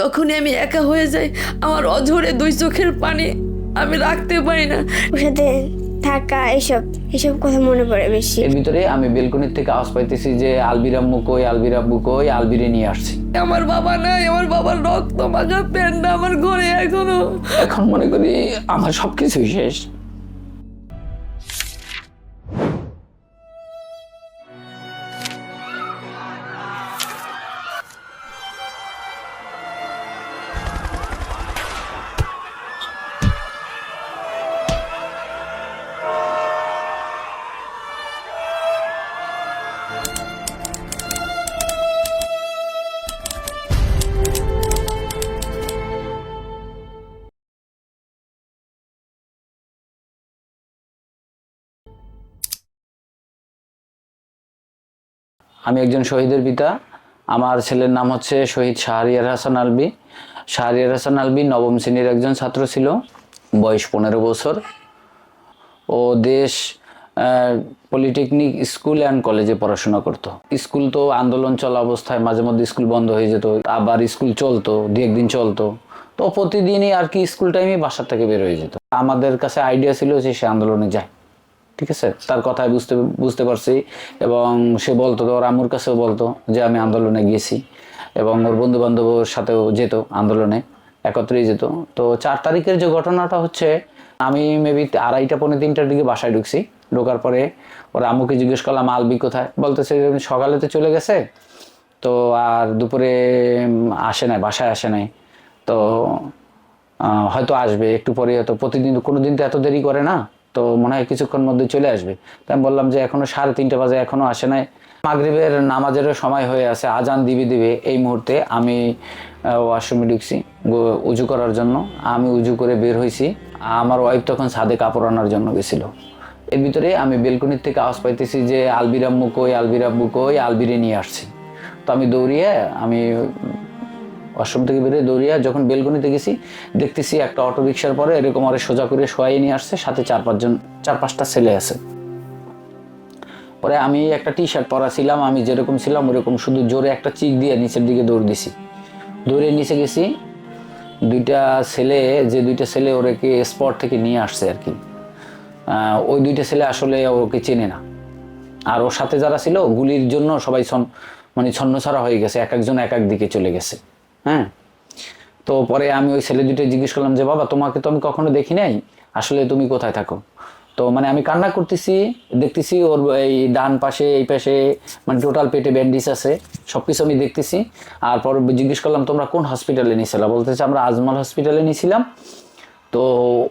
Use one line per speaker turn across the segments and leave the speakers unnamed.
যখনই আমি একা হয়ে যাই আমার অঝরে দুই চোখের পানি আমি রাখতে পারি না।
ওর সাথে থাকা এসব এসব কথা মনে পড়ে বেশি।
এর ভিতরে আমি বেলকনির থেকে আওয়াজ পাইতেছি যে আলবির আম্মু কই আলবির আলবিরে নিয়ে আসছি।
আমার বাবা নাই আমার বাবার রক্ত মাখা প্যান্টটা আমার ঘরে এখনও।
এখন মনে করি আমার সবকিছুই শেষ। আমি একজন শহীদের পিতা। আমার ছেলের নাম হচ্ছে শহীদ শাহরিয়ার হাসান আলবি। শাহরিয়ার হাসান আলবি নবম শ্রেণির একজন ছাত্র ছিল, বয়স পনেরো বছর। ও দেশ পলিটেকনিক স্কুল অ্যান্ড কলেজে পড়াশোনা করত। স্কুল তো আন্দোলন চলা অবস্থায় মাঝে মধ্যে স্কুল বন্ধ হয়ে যেত, আবার স্কুল চলতো দু একদিন চলতো। তো প্রতিদিনই আর কি স্কুল টাইমে বাসার থেকে বের হয়ে যেত। আমাদের কাছে আইডিয়া ছিল যে সে আন্দোলনে যায়। ঠিক আছে? তার কথায় বুঝতে বুঝতে পারছি এবং সে বলতো ওর আম্মুর কাছেও বলতো যে আমি আন্দোলনে গিয়েছি এবং ওর বন্ধু বান্ধবের সাথেও যেত আন্দোলনে, একত্রেই যেত। তো চার তারিখের যে ঘটনাটা হচ্ছে, আমি মেবি আড়াইটা, পৌনে তিনটার দিকে বাসায় ঢুকছি। ঢোকার পরে ওর আম্মুকে জিজ্ঞেস করলাম, আলবি কোথায়? বলতেছে, সকালে তো চলে গেছে, তো আর দুপুরে আসে নাই, বাসায় আসে নাই। তো হয়তো আসবে, একটু পরে হয়তো, প্রতিদিন কোনো দিন তো এত দেরি করে না? তো মনে হয় কিছুক্ষণ মধ্যে চলে আসবে। তাই আমি বললাম যে এখনও সাড়ে তিনটে বাজে, এখনও আসে নাই। মাগরিবের নামাজেরও সময় হয়ে আছে, আজান দিবি দিবে। এই মুহূর্তে আমি ওয়াশরুমে ঢুকছি উজু করার জন্য। আমি উজু করে বের হয়েছি আমার ওয়াইফ তখন ছাদে কাপড় আনার জন্য গেছিল। এর ভিতরে আমি বেলকনির থেকে আওয়াজ পাইতেছি যে আলবির আম্মু কই আলবির আব্বু কই, আলবিরে নিয়ে আসছি। তো আমি দৌড়িয়ে আমি ওয়াশরুম থেকে বেরিয়ে দৌড়িয়ে যখন বেলকনিতে গেছি, দেখতেছি একটা অটো রিক্সার পরে এরকম আরে সোজা করে শোয়াই নিয়ে আসছে, সাথে চার পাঁচজন, চার পাঁচটা ছেলে আছে। পরে আমি একটা টি শার্ট পরা ছিলাম, আমি যেরকম ছিলাম ওরকম শুধু জোরে একটা চিক দিয়ে নিচের দিকে দৌড় দিছি। দৌড়ে নিচে গেছি, দুইটা ছেলে, যে দুইটা ছেলে ওরকে স্পট থেকে নিয়ে আসছে আর কি। ওই দুইটা ছেলে আসলে ওকে চেনে না। আর ওর সাথে যারা ছিল, গুলির জন্য সবাই মানে ছন্নছাড়া হয়ে গেছে, এক একজন এক এক দিকে চলে গেছে। হ্যাঁ? তো পরে আমি ওই ছেলে দুটো জিজ্ঞেস করলাম যে, বাবা, তোমাকে তো আমি কখনো দেখি নাই? আসলে তুমি কোথায় থাকো? তো মানে আমি কান্না করতেছি, দেখতেছি ওর এই ডান পাশে, এই পাশে মানে টোটাল পেটে ব্যান্ডেজ আছে সব কিছু আমি দেখতেছি। আর পর জিজ্ঞেস করলাম, তোমরা কোন হসপিটালে নিয়েছিলা? বলতেছে, আমরা আজমল হসপিটালে নিয়েছিলাম। তো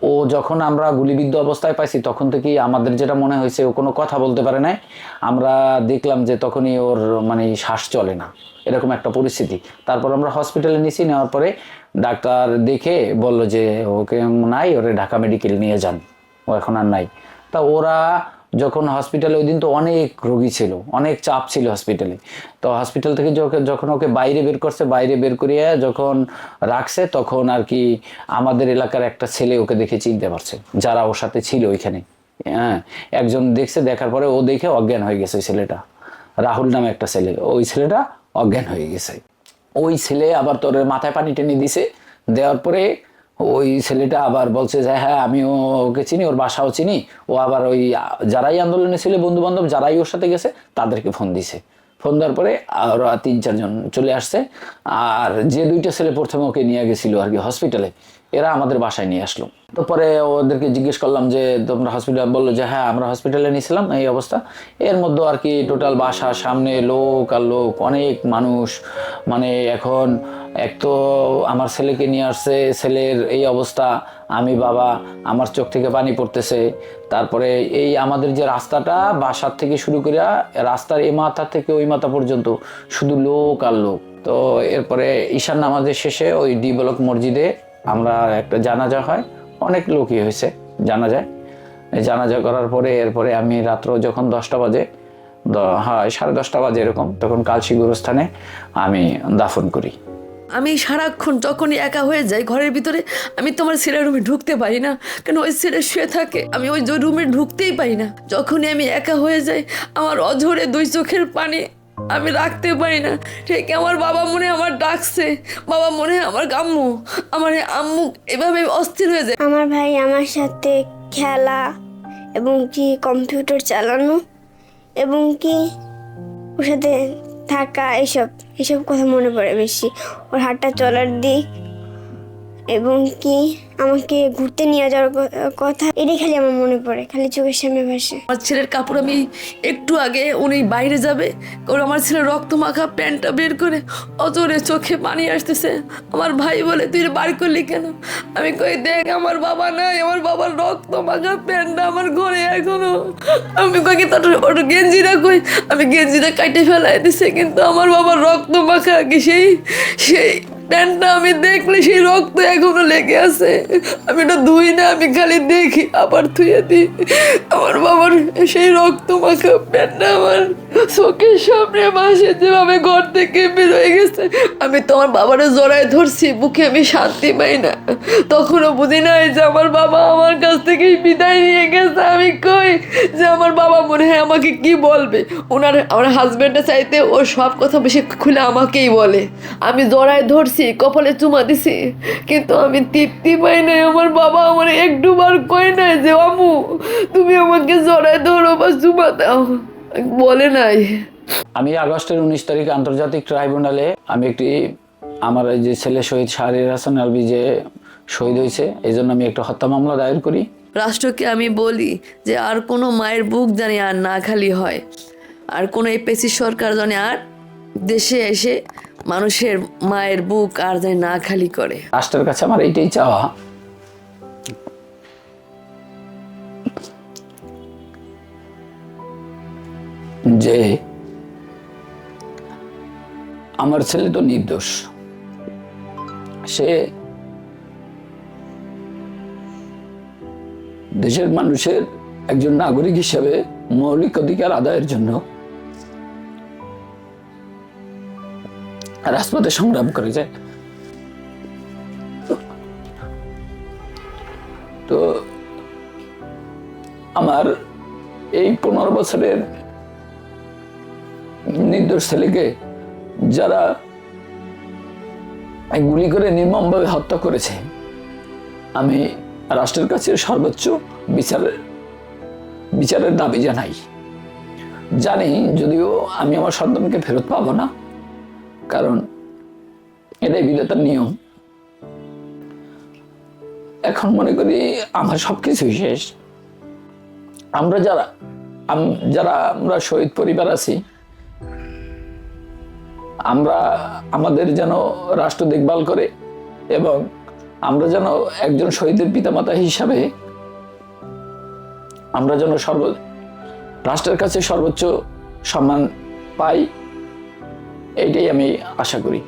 ও যখন আমরা গুলিবিদ্ধ অবস্থায় পাইছি, তখন থেকেই আমাদের যেটা মনে হয়েছে, ও কোনো কথা বলতে পারে নাই। আমরা দেখলাম যে তখনই ওর মানে শ্বাস চলে না। এরকম একটা পরিস্থিতি। তারপর আমরা হসপিটালে নিয়েছি নেওয়ার পরে ডাক্তার দেখে বলল যে, ওকে নাই, ওরে ঢাকা মেডিকেল নিয়ে যান। ও এখন আর নাই। তা ওরা যখন হসপিটালে ওই দিন তো অনেক রোগী ছিল, অনেক চাপ ছিল হসপিটালে তো হসপিটাল থেকে যখন ওকে বাইরে বের করছে, বাইরে বের করিয়ে যখন রাখছে, তখন আর কি আমাদের এলাকার একটা ছেলে ওকে দেখে চিনতে পারছে, যারা ওর সাথে ছিল ওইখানে। হ্যাঁ একজন দেখছে, দেখার পরে ও দেখে অজ্ঞান হয়ে গেছে ওই ছেলেটা। রাহুল নামে একটা ছেলে, ওই ছেলেটা অজ্ঞান হয়ে গেছে। ওই ছেলে আবার তোর মাথায় পানি টেনে দিছে, দেওয়ার পরে ওই ছেলেটা আবার বলছে যে হ্যাঁ আমি ওকে চিনি, ওর বাসাও চিনি। ও আবার ওই যারাই আন্দোলনে ছিল বন্ধু বান্ধব যারাই ওর সাথে গেছে, তাদেরকে ফোন দিছে। ফোন দেওয়ার পরে ওরা তিন চারজন চলে আসছে। আর যে দুইটা ছেলে প্রথমে ওকে নিয়ে গেছিল আর কি হসপিটালে এরা আমাদের বাসায় নিয়ে আসলো। তো পরে ওদেরকে জিজ্ঞেস করলাম যে, তোমরা হসপিটাল বলল যে হ্যাঁ আমরা হসপিটালে নিয়েছিলাম এই অবস্থা। এর মধ্যে আর কি টোটাল বাসা, সামনে লোক আর লোক, অনেক মানুষ। মানে এখন এক তো আমার ছেলেকে নিয়ে আসছে, ছেলের এই অবস্থা, আমি বাবা, আমার চোখ থেকে পানি পড়তেছে। তারপরে এই আমাদের যে রাস্তাটা, বাসার থেকে শুরু করে রাস্তার এই মাথা থেকে ওই মাথা পর্যন্ত শুধু লোক আর লোক। তো এরপরে ঈশান নামাজের শেষে ওই ডি ব্লক মসজিদে আমরা একটা জানাজা হয়, অনেক লোকই হয়েছে জানাজায়। জানাজা করার পরে, এরপরে আমি রাত্র যখন দশটা বাজে হয় সাড়ে দশটা বাজে এরকম, তখন কালশি গুরুস্থানে আমি দাফন করি।
আমি সারাক্ষণ যখনই একা হয়ে যাই ঘরের ভিতরে, আমি তোমার ছেলের রুমে ঢুকতে পারি না। কেন ওই ছেলে শুয়ে থাকে, আমি ওই রুমে ঢুকতেই পারি না। যখনই আমি একা হয়ে যাই, আমার অঝরে দুই চোখের পানি আমি রাখতে পারি না। ঠিক আমার বাবা মনে আমার ডাকছে? বাবা মনে আমার গাম্মু আমার আম্মু এভাবে অস্থির হয়ে যায়।
আমার ভাই আমার সাথে খেলা এবং কি কম্পিউটার চালানো এবং কি ওর সাথে থাকা, এসব এসব কথা মনে পড়ে বেশি। ওর হাঁটা চলার দিক এবং কি আমাকে ঘুরতে নিয়ে যাওয়ার কথা, এটাই খালি আমার মনে পড়ে, খালি চোখের সামনে ভাসে।
আমার ছেলের কাপড় আমি একটু আগে উনি বাইরে যাবে ওর আমার ছেলে রক্ত মাখা প্যান্টটা বের করে অজরে চোখে পানি আসতেছে। আমার ভাই বলে, তুই বার করলি কেন? আমি কই, দেখ, আমার বাবা নাই, আমার বাবার রক্ত মাখা প্যান্টটা আমার ঘরে এখনও। আমি কই তোর ওর গেঞ্জিটা কই? আমি গেঞ্জিটা কাটে ফেলাই দিছে, কিন্তু আমার বাবার রক্ত মাখা কি সেই সেই প্যান্টটা আমি দেখলে সেই রক্ত এখনও লেগে আছে। আমি এটা ধুই না, আমি খালি দেখি, আবার ধুয়ে দিই। আমার বাবার সেই রক্ত মাখা প্যান্টটা আমার চোখের সামনে মাসে যেভাবে ঘর থেকে বেরোয় গেছে। আমি তো আমার বাবারে জড়ায় ধরছি, বুকে আমি শান্তি পাই না। তখনও বুঝি নাই যে আমার বাবা আমার কাছ থেকেই বিদায় নিয়ে গেছে। আমি কই যে আমার বাবা মনে হয় আমাকে কি বলবে? ওনার, আমার হাজব্যান্ডের চাইতে ও সব কথা বেশি খুলে আমাকেই বলে। আমি জড়ায় ধরছি কপালে চুমা দিছি। কিন্তু আমি তৃপ্তি পাই নাই আমার বাবা আমার একটু বার কয় নাই যে আমু তুমি আমাকে জড়ায় ধরো বা চুমা দাও। বলে নাই।
আমি আগস্টের উনিশ তারিখ আন্তর্জাতিক ট্রাইব্যুনালে আমি একটি আমার এই যে ছেলে শহীদ শাহরিয়ার হাসান আলবি যে শহীদ হয়েছে এই জন্য আমি একটা হত্যা মামলা দায়ের করি।
রাষ্ট্রকে আমি বলি যে আর কোনো মায়ের বুক জানি আর না খালি হয়। আর কোনো এই পেসি সরকার জানে আর দেশে এসে মানুষের মায়ের বুক আর জানি না খালি করে।
রাষ্ট্রের কাছে আমার এইটাই চাওয়া। যে আমার ছেলে তো নির্দোষ। সে দেশের মানুষের একজন নাগরিক হিসেবে মৌলিক অধিকার আদায়ের জন্য রাজপথে সংগ্রাম করেছে তো আমার এই পনেরো বছরের নির্দোষ ছেলেকে যারা গুলি করে নির্মমভাবে হত্যা করেছে, আমি রাষ্ট্রের কাছে সর্বোচ্চ বিচারের বিচারের দাবি জানাই। জানি যদিও আমি আমার সন্তানকে ফেরত পাবো না কারণ এটাই বিধাতার নিয়ম। এখন মনে করি আমার সবকিছুই শেষ। আমরা যারা যারা আমরা শহীদ পরিবার আছি, আমরা আমাদের যেন রাষ্ট্র দেখভাল করে এবং আমরা যেন একজন শহীদের পিতামাতা হিসাবে আমরা যেন সর্ব, রাষ্ট্রের কাছে সর্বোচ্চ সম্মান পাই এইটাই আমি আশা করি।